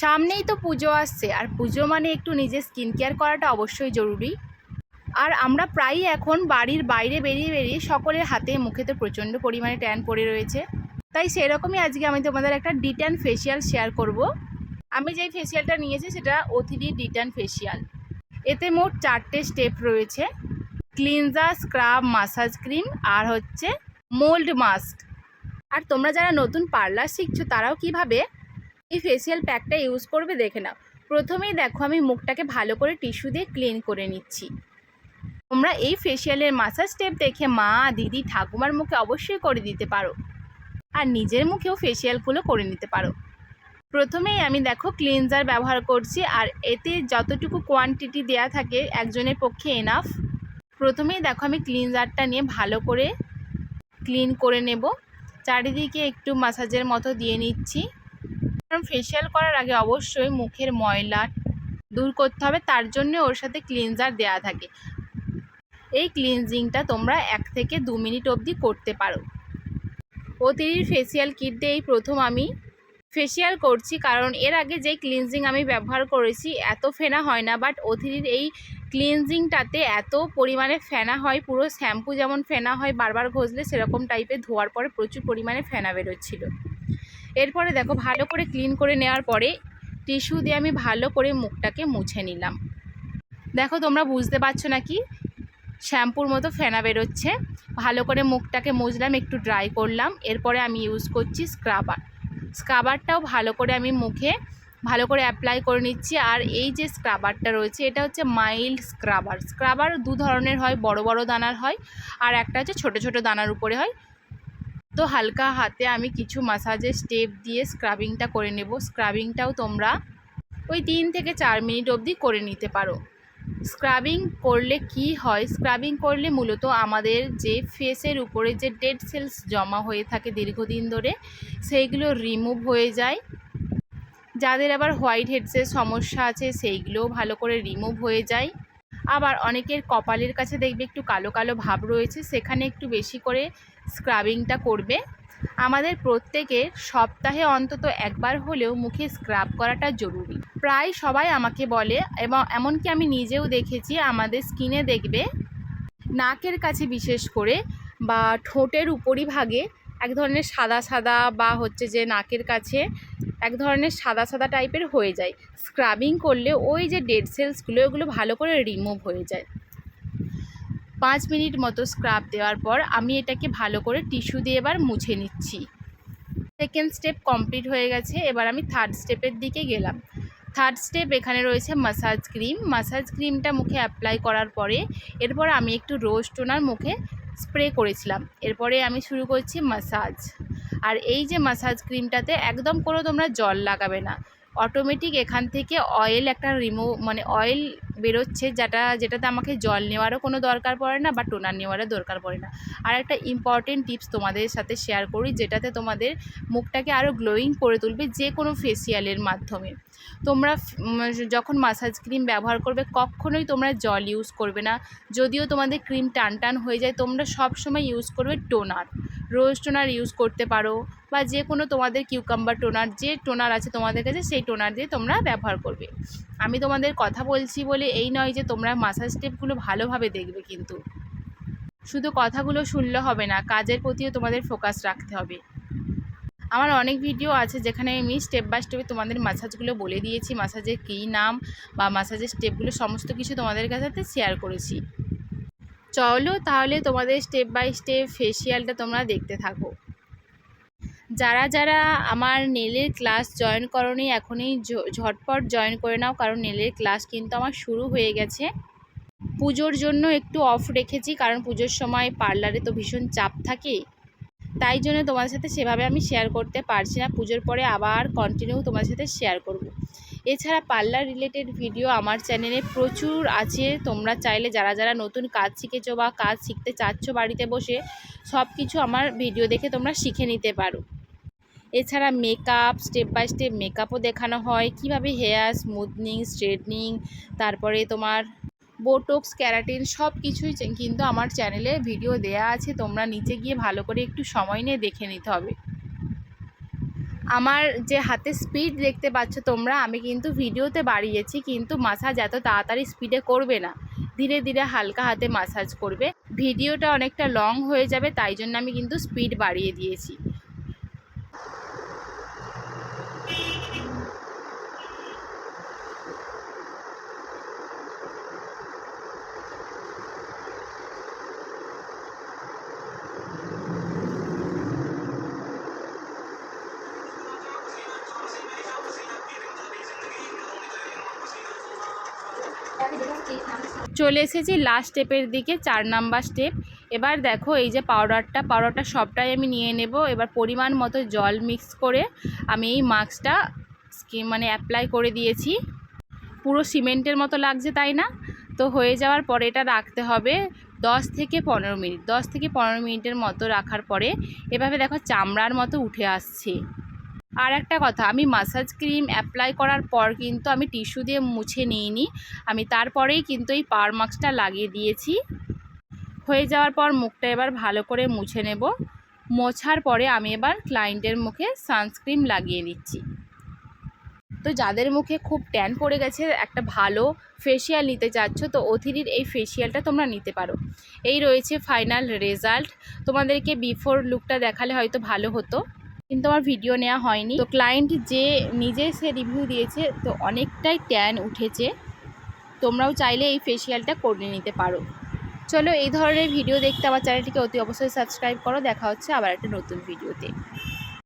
সামনেই তো পুজো আসছে, আর পুজো মানে একটু নিজের স্কিন কেয়ার করাটা অবশ্যই জরুরি। আর আমরা প্রায়ই এখন বাড়ির বাইরে বেরিয়ে বেরিয়ে সকলের হাতে মুখে তো প্রচণ্ড পরিমাণে ট্যান পড়ে রয়েছে। তাই সেরকমই আজকে আমি তোমাদের একটা ডিট্যান ফেসিয়াল শেয়ার করব। আমি যেই ফেসিয়ালটা নিয়েছি সেটা অতিথি ডিট্যান ফেসিয়াল এতে মোট চারটে স্টেপ রয়েছে। ক্লিনজার স্ক্রাব মাসাজ ক্রিম আর হচ্ছে মোল্ড মাস্ক আর তোমরা যারা নতুন পার্লার শিখছো, তারাও কীভাবে এই ফেসিয়াল প্যাকটা ইউজ করবে দেখে নাও। প্রথমেই দেখো আমি মুখটাকে ভালো করে টিস্যু দিয়ে ক্লিন করে নিচ্ছি। তোমরা এই ফেসিয়ালের মাসাজ স্টেপ দেখে মা, দিদি, ঠাকুমার মুখে অবশ্যই করে দিতে পারো। আর নিজের মুখেও ফেসিয়ালগুলো করে নিতে পারো। প্রথমেই আমি দেখো ক্লিনজার ব্যবহার করছি, আর এতে যতটুকু কোয়ান্টিটি দেয়া থাকে, একজনের পক্ষে এনাফ প্রথমেই দেখো আমি ক্লিনজারটা নিয়ে ভালো করে ক্লিন করে নেব। চারিদিকে একটু মাসাজের মতো দিয়ে নিচ্ছি। কারণ ফেসিয়াল করার আগে অবশ্যই মুখের ময়লা দূর করতে হবে, তার জন্য ওর সাথে ক্লিনজার দেয়া থাকে। এই ক্লিনজিংটা তোমরা এক থেকে দু মিনিট অবধি করতে পারো। অতিরির ফেসিয়াল কিট দিয়েই প্রথম আমি ফেসিয়াল করছি, কারণ এর আগে যে ক্লিনজিং আমি ব্যবহার করেছি, এত ফেনা হয় না বাট অতিরির এই ক্লিনজিংটাতে এত পরিমাণে ফেনা হয়, পুরো শ্যাম্পু যেমন ফেনা হয়, বারবার ঘষলে সেরকম টাইপের ধোয়ার পরে প্রচুর পরিমাণে ফেনা বেরোচ্ছিলো। এরপরে দেখো ভালো করে ক্লিন করে নেওয়ার পরে টিস্যু দিয়ে আমি ভালো করে মুখটাকে মুছে নিলাম। দেখো তোমরা বুঝতে পারছ নাকি? শ্যাম্পুর মতো ফেনা বেরোচ্ছে। ভালো করে মুখটাকে মুছলাম, একটু ড্রাই করলাম। এরপরে আমি ইউজ করছি স্ক্রাবার স্ক্রাবারটাও ভালো করে আমি মুখে ভালো করে অ্যাপ্লাই করে নিচ্ছি। আর এই যে স্ক্রাবারটা রয়েছে, এটা হচ্ছে মাইল্ড স্ক্রাবার স্ক্রাবার দু ধরনের হয়, বড় বড় দানার হয়, আর একটা হচ্ছে ছোট ছোট দানার উপরে হয়। তো হালকা হাতে আমি কিছু মাসাজের স্টেপ দিয়ে স্ক্রাবিংটা করে নেব। স্ক্রাবিংটাও তোমরা ওই তিন থেকে চার মিনিট অবধি করে নিতে পারো। স্ক্রাবিং করলে কি হয়? স্ক্রাবিং করলে মূলত আমাদের যে ফেসের উপরে যে ডেড সেলস জমা হয়ে থাকে দীর্ঘদিন ধরে, সেইগুলো রিমুভ হয়ে যায়। যাদের আবার হোয়াইট হেডসের সমস্যা আছে, সেইগুলোও ভালো করে রিমুভ হয়ে যায়। আবার অনেকের কপালের কাছে দেখবে একটু কালো কালো ভাব রয়েছে, সেখানে একটু বেশি করে স্ক্রাবিংটা করবে। আমাদের প্রত্যেকের সপ্তাহে অন্তত একবার হলেও মুখে স্ক্রাব করাটা জরুরি। প্রায় সবাই আমাকে বলে, এবং এমনকি আমি নিজেও দেখেছি, আমাদের স্কিনে দেখবে নাকের কাছে বিশেষ করে বা ঠোঁটের উপরিভাগে এক ধরনের সাদা সাদা বা হচ্ছে যে নাকের কাছে এক ধরনের সাদা সাদা টাইপের হয়ে যায়। স্ক্রাবিং করলে ওই যে ডেড সেলসগুলো ওগুলো ভালো করে রিমুভ হয়ে যায়। পাঁচ মিনিট মতো স্ক্রাব দেওয়ার পর আমি এটাকে ভালো করে টিস্যু দিয়ে এবার মুছে নিচ্ছি। সেকেন্ড স্টেপ কমপ্লিট হয়ে গেছে, এবার আমি থার্ড স্টেপের দিকে গেলাম। থার্ড স্টেপ এখানে রয়েছে মাসাজ ক্রিম মাসাজ ক্রিমটা মুখে অ্যাপ্লাই করার পরে, এরপর আমি একটু রোজ টোনার মুখে স্প্রে করেছিলাম। এরপরে আমি শুরু করছি মাসাজ আর এই যে মাসাজ ক্রিমটাতে একদম কোনো তোমরা জল লাগাবে না। অটোমেটিক এখান থেকে অয়েল একটা রিমুভ মানে অয়েল বেরোচ্ছে যেটা, যেটাতে আমাকে জল নেওয়ারও কোনো দরকার পড়ে না বা টোনার নেওয়ারও দরকার পড়ে না। আর একটা ইম্পর্টেন্ট টিপস তোমাদের সাথে শেয়ার করি, যেটাতে তোমাদের মুখটাকে আরও গ্লোয়িং করে তুলবে যে কোনো ফেসিয়ালের মাধ্যমে। তোমরা যখন মাসাজ ক্রিম ব্যবহার করবে, কখনোই তোমরা জল ইউজ করবে না। যদিও তোমাদের ক্রিম টান টান হয়ে যায়, তোমরা সব সময় ইউজ করবে টোনার রোজ টোনার ইউজ করতে পারো বা যে কোনো তোমাদের কিউকাম্বার টোনার, যে টোনার আছে তোমাদের কাছে সেই টোনার দিয়ে তোমরা ব্যবহার করবে। আমি তোমাদের কথা বলছি বলে এই নয় যে তোমরা মাসাজ স্টেপগুলো ভালোভাবে দেখবে কিন্তু। শুধু কথাগুলো শুনলে হবে না, কাজের প্রতিও তোমাদের ফোকাস রাখতে হবে। আমার অনেক ভিডিও আছে যেখানে আমি স্টেপ বাই স্টেপে তোমাদের মাসাজগুলো বলে দিয়েছি মাসাজের কী নাম বা মাসাজের স্টেপগুলো সমস্ত কিছু তোমাদের কাছে শেয়ার করেছি। চলো তাহলে তোমাদের স্টেপ বাই স্টেপ ফেসিয়ালটা তোমরা দেখতে থাকো। যারা যারা আমার নেলের ক্লাস জয়েন করনি, এখনই ঝটপট জয়েন করে নাও, কারণ নেলের ক্লাস কিন্তু আমার শুরু হয়ে গেছে। পুজোর জন্য একটু অফ রেখেছি, কারণ পুজোর সময় পার্লারে তো ভীষণ চাপ থাকে। তাই জন্য তোমাদের সাথে সেভাবে আমি শেয়ার করতে পারছি না। পুজোর পরে আবার কন্টিনিউ তোমাদের সাথে শেয়ার করব। এছাড়া পার্লার রিলেটেড ভিডিও আমার চ্যানেলে প্রচুর আছে। তোমরা চাইলে যারা যারা নতুন কাজ শিখেছো বা কাজ শিখতে চাচ্ছ বাড়িতে বসে সব কিছু আমার ভিডিও দেখে তোমরা শিখে নিতে পারো। এছাড়া মেকআপ স্টেপ বাই স্টেপ মেকআপও দেখানো হয়। কীভাবে হেয়ার স্মুথনিং স্ট্রেটনিং তারপরে তোমার বোটক্স ক্যারাটিন সব কিছুই কিন্তু আমার চ্যানেলে ভিডিও দেয়া আছে। তোমরা নিচে গিয়ে ভালো করে একটু সময় নিয়ে দেখে নিতে হবে। আমার যে হাতে স্পিড দেখতে পাচ্ছ তোমরা, আমি কিন্তু ভিডিওতে বাড়িয়েছি, কিন্তু মাসাজ এত তাড়াতাড়ি স্পিডে করবে না। ধীরে ধীরে হালকা হাতে মাসাজ করবে। ভিডিওটা অনেকটা লং হয়ে যাবে, তাই জন্য আমি কিন্তু স্পিড বাড়িয়ে দিয়েছি। চলে এসেছি লাস্ট স্টেপের দিকে, চার নাম্বার স্টেপ এবার দেখো, এই যে পাউডারটা পাউডারটা সবটাই আমি নিয়ে নেব। এবার পরিমাণ মতো জল মিক্স করে আমি এই মাস্কটা স্কিন মানে অ্যাপ্লাই করে দিয়েছি। পুরো সিমেন্টের মতো লাগছে, তাই না? তো হয়ে যাওয়ার পরে এটা রাখতে হবে দশ থেকে পনেরো মিনিট। দশ থেকে পনেরো মিনিটের মতো রাখার পরে এভাবে দেখো চামড়ার মতো উঠে আসছে। আর একটা কথা, আমি মাসাজ ক্রিম অ্যাপ্লাই করার পর কিন্তু আমি টিস্যু দিয়ে মুছে নিইনি। আমি তারপরেই কিন্তু এই পাওয়ার মাস্কটা লাগিয়ে দিয়েছি। হয়ে যাওয়ার পর মুখটা এবার ভালো করে মুছে নেব। মোছার পরে আমি এবার ক্লায়েন্টের মুখে সানস্ক্রিন লাগিয়ে দিচ্ছি। তো যাদের মুখে খুব ট্যান পড়ে গেছে, একটা ভালো ফেসিয়াল নিতে চাচ্ছ, তো অথিরির এই ফেসিয়ালটা তোমরা নিতে পারো। এই রয়েছে ফাইনাল রেজাল্ট তোমাদেরকে বিফোর লুকটা দেখালে হয়তো ভালো হতো। কিন্তু আমার ভিডিও নেওয়া হয়নি। তো ক্লায়েন্ট যে নিজে সে রিভিউ দিয়েছে, তো অনেকটাই ট্যান উঠেছে। তোমরাও চাইলে এই ফেসিয়ালটা করে নিতে পারো। চলো এই ধরনের ভিডিও দেখতে আমার চ্যানেলটিকে অতি অবশ্যই সাবস্ক্রাইব করো। দেখা হচ্ছে আবার একটা নতুন ভিডিওতে